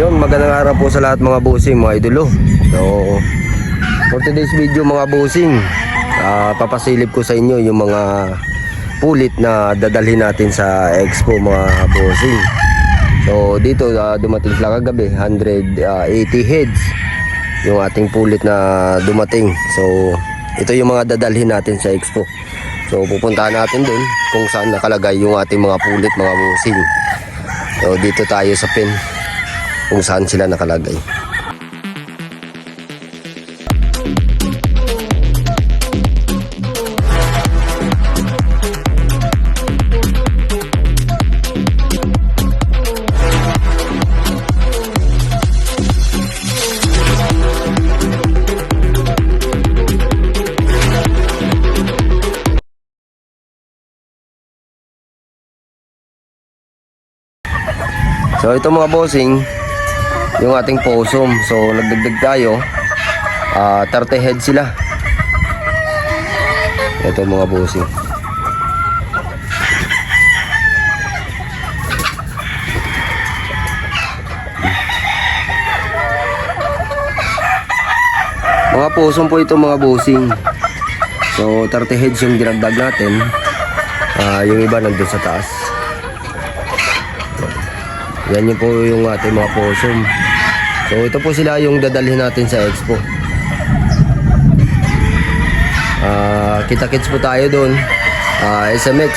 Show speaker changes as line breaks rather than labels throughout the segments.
Yun, magandang araw po sa lahat mga bossing, mga idolo. So, for today's video mga bossing, ah, papasilip ko sa inyo yung mga pulit na dadalhin natin sa expo mga bossing. So, dito ah, dumating sila kagabi, 180 heads yung ating pulit na dumating. So, ito yung mga dadalhin natin sa expo. So, pupuntahan natin dun kung saan nakalagay yung ating mga pulit mga bossing. So, dito tayo sa pin kung saan sila nakalagay. So ito mga bossing, yung ating possum. So nagdagdag tayo. Ah, 30 head sila. Ito mga bossing. Mga possum po ito mga bossing. So 30 heads yung dinagdag natin. Ah, yung iba nandun sa taas. Yan yung po yung ating mga possum. So ito po sila yung dadalhin natin sa expo. Ah, kita-kits po tayo doon. Ah, SMX.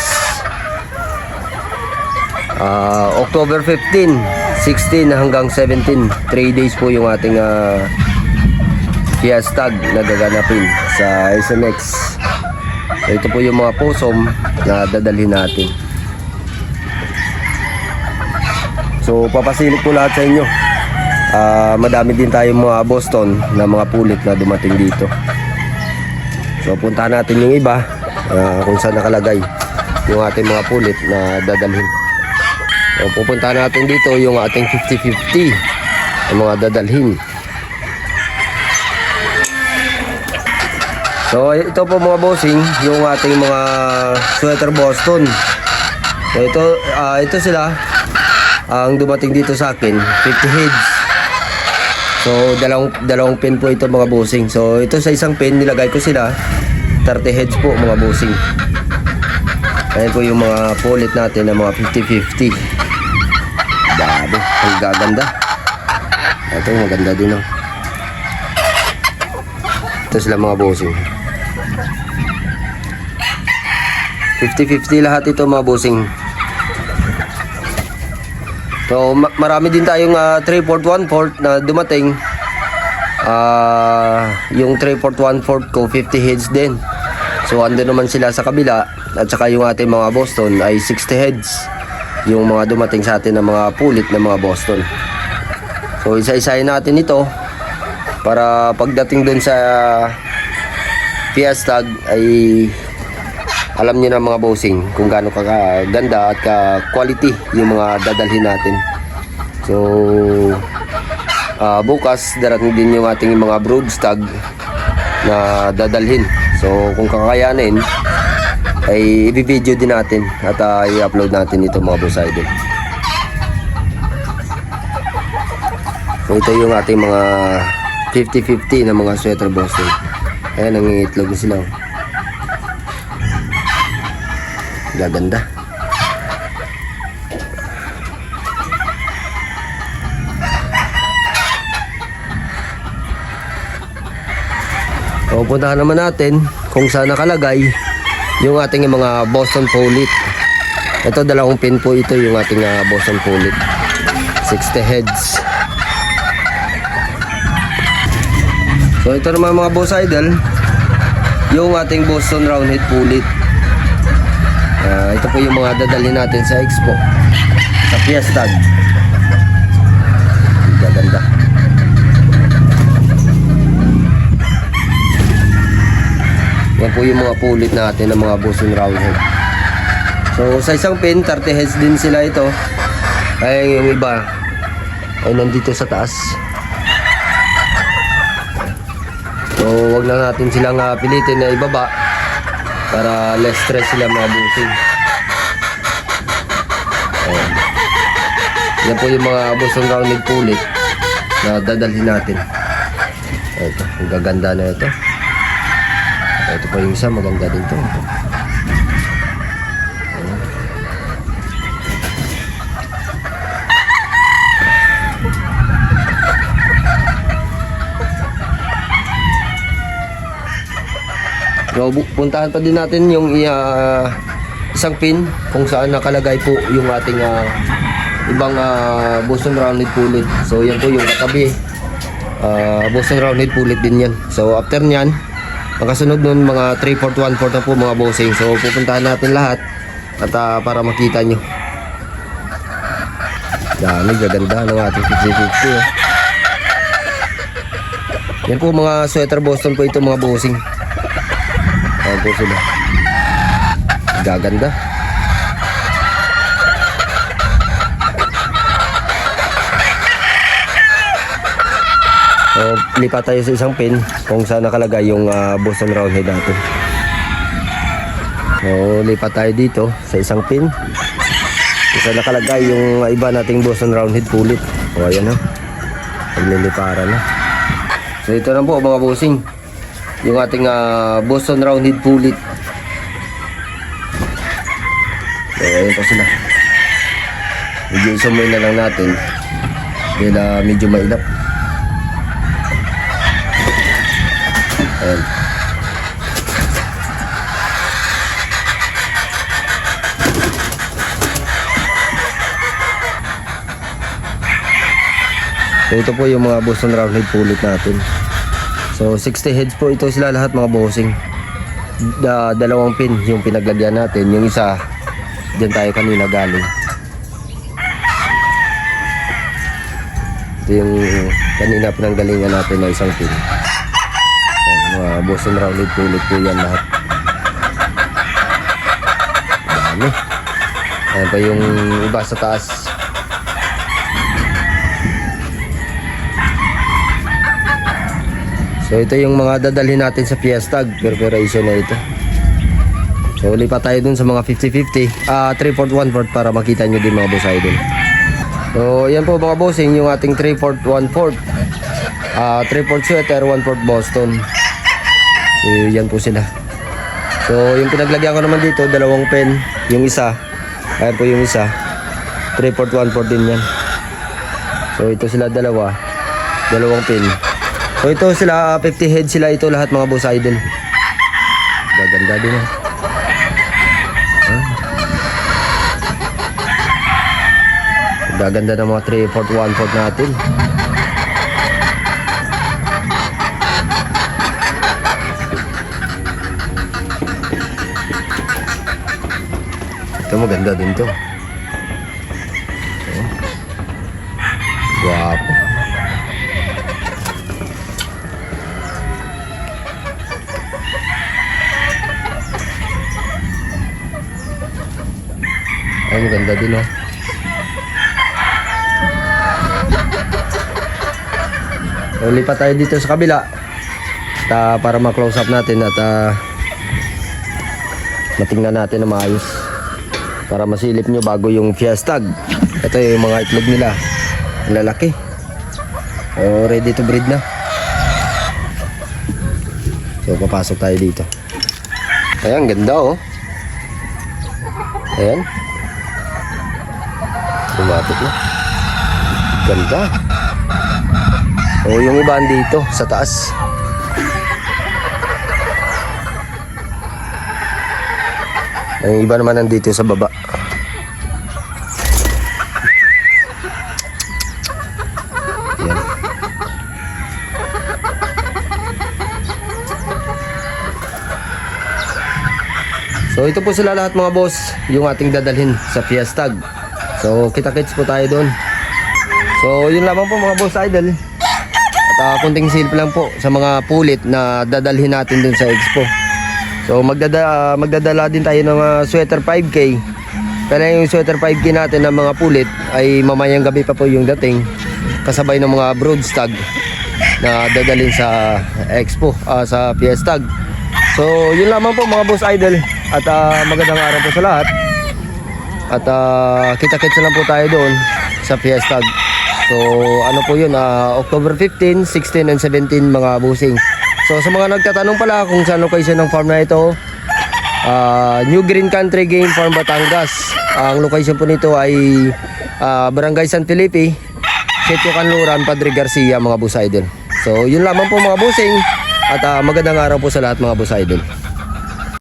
Ah, October 15, 16 hanggang 17. 3 days po yung ating ah, fiestag na gaganapin sa SMX. So ito po yung mga possum na dadalhin natin. So papasilip ko lahat sa inyo. Ah, madami din tayong mga Boston na mga pulit na dumating dito. So puntahan natin yung iba ah, kung saan nakalagay yung ating mga pulit na dadalhin. So pupuntahan natin dito yung ating 50-50 ang mga dadalhin. So ito po mga bossing, yung ating mga sweater Boston. So ito ah, ito sila ang dumating dito sa akin 50 heads so dalawang dalawang pin po ito mga bossing. So ito sa isang pin nilagay ko sila. 30 heads po mga bossing. Ayan po yung mga pulit natin na mga 50-50 dami ang gaganda. Ito maganda din oh. ito sila mga bossing. 50-50 lahat ito mga bossing So ma- marami din tayong uh, 3 4 1 4 na dumating. Ah, yung 3 4 1 4 ko 50 heads din. So ando naman sila sa kabila at saka yung ating mga Boston ay 60 heads. Yung mga dumating sa atin na mga pulit na mga Boston. So isa-isahin natin ito para pagdating dun sa Fiesta ay alam niyo na mga bossing kung gaano kaganda at ka-quality yung mga dadalhin natin. So, ah, bukas darating din yung ating mga broodstag na dadalhin. So, kung kakayanin, ay i-video din natin at ah, i-upload natin ito mga boss idol. So, ito yung ating mga 50-50 na mga sweater bossing. Ayan, nangingitlog na sila. oh. Gaganda. So, puntahan naman natin kung saan nakalagay yung ating mga Boston Pulit. Ito, dalawang pin po ito yung ating ah, Boston Pulit. 60 heads. So, ito naman mga boss idol, yung ating Boston Roundhead Pulit. Ah, ito po yung mga dadalhin natin sa expo. Sa Fiestag. Gaganda. Yan po yung mga pulit natin ng mga Boston Roundhead. So sa isang pin, 30 heads din sila ito. Ay yung iba ay nandito sa taas. So wag na natin silang ah, pilitin na ibaba para less stress sila mga busing. Ayan. Yan po yung mga Boston Rounded pulit na dadalhin natin. Ito, ang gaganda na ito. Ito po yung isa, maganda din to. So, puntahan pa din natin yung ah, isang pin kung saan nakalagay po yung ating ah, ibang ah, Boston Rounded Pullet. So, yan po yung katabi. Ah, Boston Rounded Pullet din yan. So, after nyan, ang kasunod nun, mga 3 4 1 4 na po mga bossing. So, pupuntahan natin lahat at ah, para makita nyo. Dami, gaganda ng ating 50-50. Oh. Yan po mga sweater Boston po ito mga bossing. Ayan po sila. Gaganda. So, lipat tayo sa isang pin kung saan nakalagay yung ah, Boston Roundhead natin. So, lipat tayo dito sa isang pin. Saan nakalagay yung iba nating Boston Roundhead pulit. O, ayan o. Pagliliparan na. So, ito na po mga bossing yung ating ah, Boston Roundhead Pulit. So, ayun po sila. Medyo isumoy na lang natin. Dahil ah, medyo mailap. Ayan. So ito po yung mga Boston Roundhead Pulit natin. So 60 heads po ito sila lahat mga bossing. Da, dalawang pin yung pinaglagyan natin. Yung isa, dyan tayo kanina galing. Ito yung kanina pinanggalingan natin na isang pin. Ayan, mga Boston Rounded pulit po yan lahat. Dami. Ayan pa yung iba sa taas. So ito yung mga dadalhin natin sa Fiestag preparation na ito. So lipat tayo dun sa mga 50-50 ah 3 4 1 4 para makita nyo din mga boss idol. So yan po mga bossing yung ating 3 4 1 4 ah 3 4 sweater 1 4 Boston. So yan po sila. So yung pinaglagyan ko naman dito dalawang pen yung isa ayan po yung isa 3 4 1 4 din yan. So ito sila dalawa dalawang pin. So ito sila, 50 head sila ito lahat mga boss idol. Gaganda din ah. Ah. Gaganda ng mga 3, 4, 1, 4 natin. Ito maganda din to. Guwapo. Ay, maganda din oh. So, lipat tayo dito sa kabila. At, ah, para ma-close up natin at ah, matingnan natin na maayos. Para masilip nyo bago yung fiestag. Ito yung mga itlog nila. Lalaki. So, ready to breed na. So, papasok tayo dito. Ayan, ganda oh. Ayan. Lumapit na. Ganda. O yung iba dito sa taas. Yung iba naman nandito sa baba. So ito po sila lahat mga boss, yung ating dadalhin sa Fiestag. So kita-kits po tayo doon. So yun lamang po mga boss idol. At uh, kunting silp lang po sa mga pulit na dadalhin natin doon sa expo. So magdada, ah, magdadala din tayo ng ah, sweater 5K. Pero yung sweater 5K natin ng mga pulit ay mamayang gabi pa po yung dating. Kasabay ng mga broodstag na dadalhin sa expo, ah, sa Fiestag. So yun lamang po mga boss idol. At ah, magandang araw po sa lahat. At uh, kita-kits lang po tayo doon sa Fiesta. So ano po yun, ah, October 15, 16, and 17 mga busing. So sa mga nagtatanong pala kung saan location ng farm na ito, ah, New Green Country Game Farm Batangas. Ang location po nito ay ah, Barangay San Felipe, Sitio Canluran, Padre Garcia mga bus idol. So yun lamang po mga busing at ah, magandang araw po sa lahat mga bus idol.